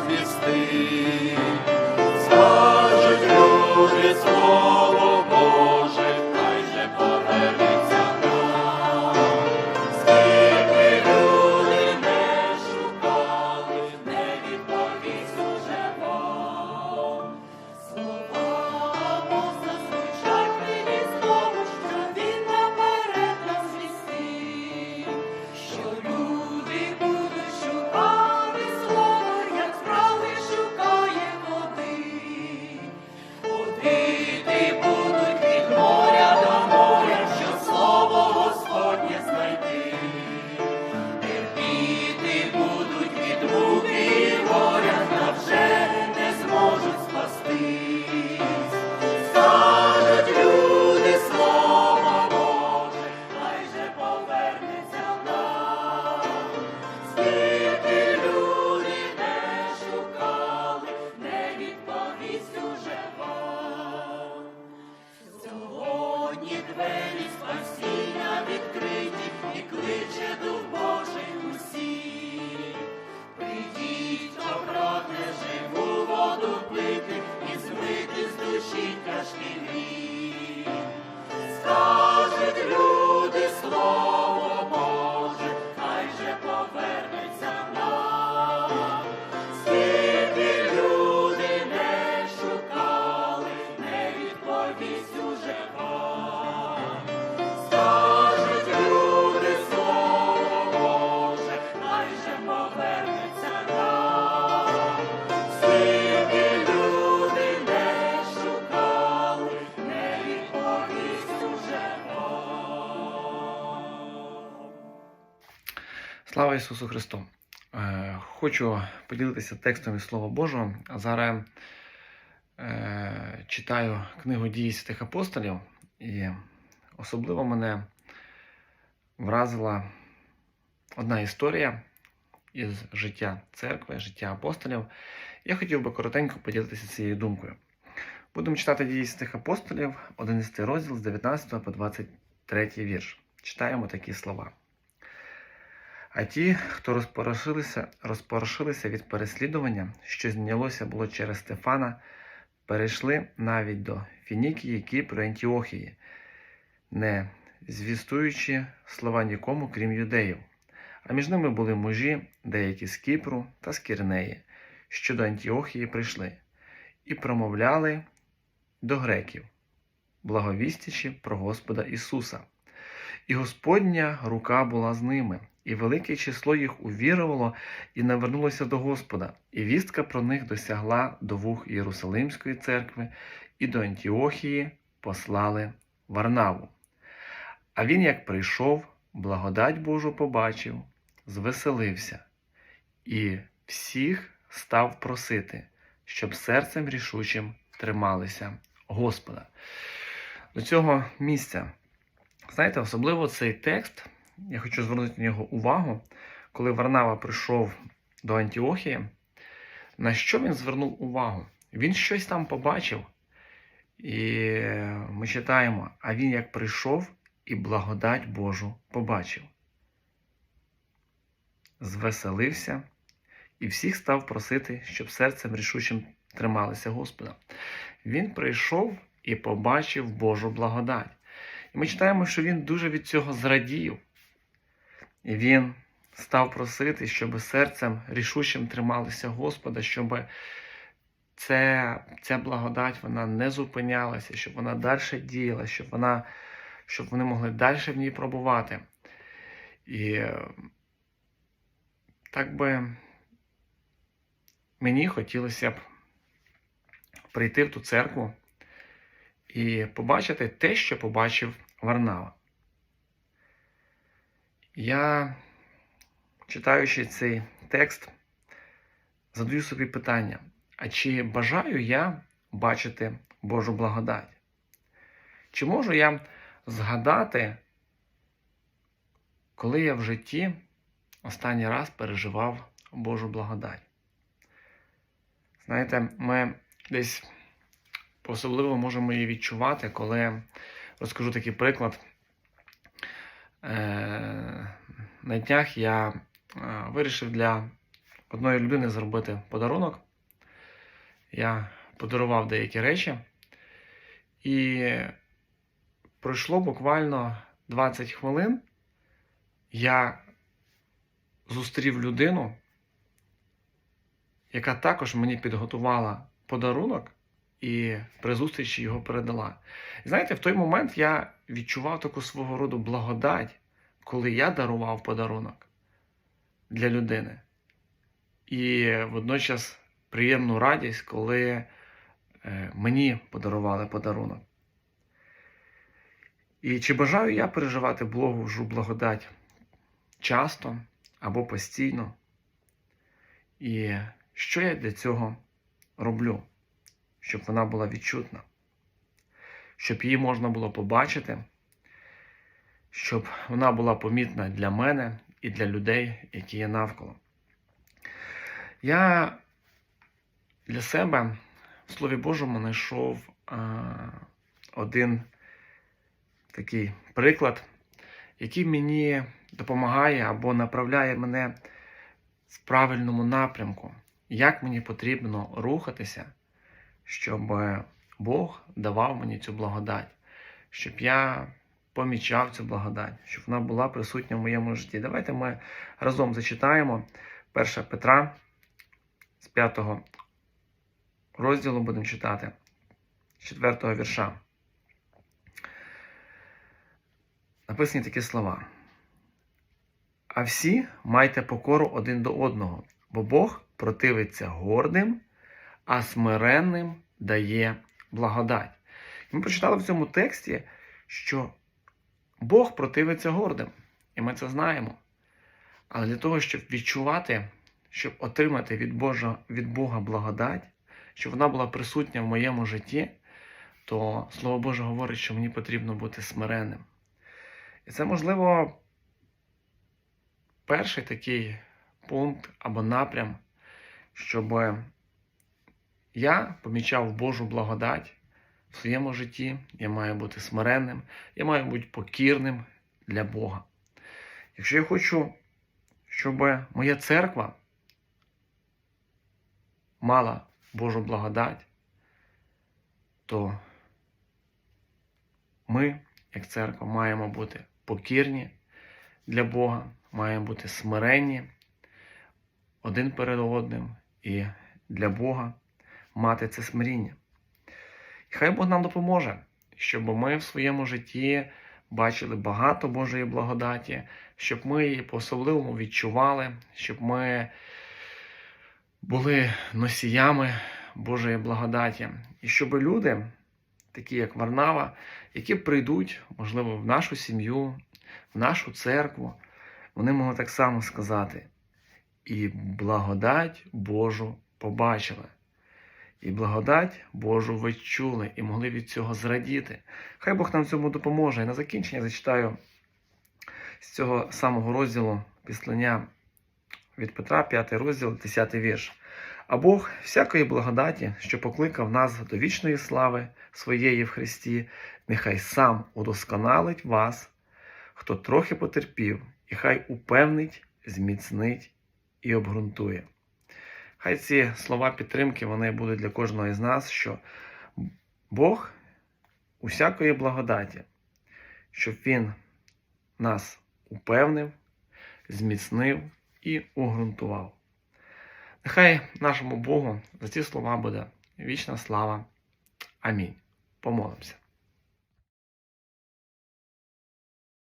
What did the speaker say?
це Слава Ісусу Христу! Е, Хочу поділитися текстом із Слова Божого. Зараз е, читаю книгу дії святих апостолів, і особливо мене вразила одна історія із життя церкви, життя апостолів. Я хотів би коротенько поділитися цією думкою. Будемо читати дії святих апостолів, 11 розділ з 19 по 23 вірш. Читаємо такі слова. А ті, хто розпорошилися, розпорошилися від переслідування, що знялося було через Стефана, перейшли навіть до Фінікії, Кіпру Антіохії, не звістуючи слова нікому, крім юдеїв. А між ними були мужі, деякі з Кіпру та з Кірнеї, що до Антіохії прийшли, і промовляли до греків, благовістячи про Господа Ісуса. І Господня рука була з ними, і велике число їх увірувало і навернулося до Господа, і вістка про них досягла до вух Єрусалимської церкви, і до Антіохії послали Варнаву. А він, як прийшов, благодать Божу побачив, звеселився, і всіх став просити, щоб серцем рішучим трималися Господа. До цього місця. Знаєте, особливо цей текст, я хочу звернути на нього увагу, коли Варнава прийшов до Антіохії, на що він звернув увагу? Він щось там побачив, і ми читаємо, а він як прийшов і благодать Божу побачив. Звеселився і всіх став просити, щоб серцем рішучим трималися Господа. Він прийшов і побачив Божу благодать. І ми читаємо, що він дуже від цього зрадів. І він став просити, щоб серцем рішучим трималися Господа, щоб це, ця благодать вона не зупинялася, щоб вона далі діяла, щоб, вона, щоб вони могли далі в ній пробувати. І так би мені хотілося б прийти в ту церкву і побачити те, що побачив Варнава. Я, читаючи цей текст, задаю собі питання: а чи бажаю я бачити Божу благодать? Чи можу я згадати, коли я в житті останній раз переживав Божу благодать? Знаєте, ми десь особливо можемо її відчувати, коли розкажу такий приклад. Е, На днях я вирішив для одної людини зробити подарунок. Я подарував деякі речі. І пройшло буквально 20 хвилин. Я зустрів людину, яка також мені підготувала подарунок і при зустрічі його передала. Знаєте, в той момент я відчував таку свого роду благодать, коли я дарував подарунок для людини. І водночас приємну радість, коли е, мені подарували подарунок. І чи бажаю я переживати Божу благодать часто або постійно? І що я для цього роблю? Щоб вона була відчутна, щоб її можна було побачити, щоб вона була помітна для мене і для людей, які є навколо. Я для себе в Слові Божому знайшов один такий приклад, який мені допомагає або направляє мене в правильному напрямку, як мені потрібно рухатися, щоб Бог давав мені цю благодать, щоб я помічав цю благодать, щоб вона була присутня в моєму житті. Давайте ми разом зачитаємо 1 Петра з 5 розділу будемо читати, з 4 вірша. Написані такі слова. А всі майте покору один до одного, бо Бог противиться гордим, а смиренним дає благодать. Ми прочитали в цьому тексті, що Бог противиться гордим, і ми це знаємо. Але для того, щоб відчувати, щоб отримати від, Божа, від Бога благодать, щоб вона була присутня в моєму житті, то Слово Боже говорить, що мені потрібно бути смиренним. І це, можливо, перший такий пункт або напрям, щоб я помічав Божу благодать в своєму житті. Я маю бути смиренним, я маю бути покірним для Бога. Якщо я хочу, щоб моя церква мала Божу благодать, то ми, як церква, маємо бути покірні для Бога, маємо бути смиренні один перед одним і для Бога мати це смиріння. І хай Бог нам допоможе, щоб ми в своєму житті бачили багато Божої благодаті, щоб ми її по-особливому відчували, щоб ми були носіями Божої благодаті, і щоб люди, такі як Варнава, які прийдуть, можливо, в нашу сім'ю, в нашу церкву, вони могли так само сказати: і благодать Божу побачили. І благодать Божу ви чули і могли від цього зрадіти. Хай Бог нам цьому допоможе. І на закінчення зачитаю з цього самого розділу післання від Петра, 5 розділ, 10 вірш. А Бог всякої благодаті, що покликав нас до вічної слави своєї в Христі, нехай сам удосконалить вас, хто трохи потерпів, і хай упевнить, зміцнить і обґрунтує. Хай ці слова підтримки вони будуть для кожного із нас, що Бог усякої благодаті, щоб Він нас упевнив, зміцнив і угрунтував. Нехай нашому Богу за ці слова буде вічна слава. Амінь. Помолимося.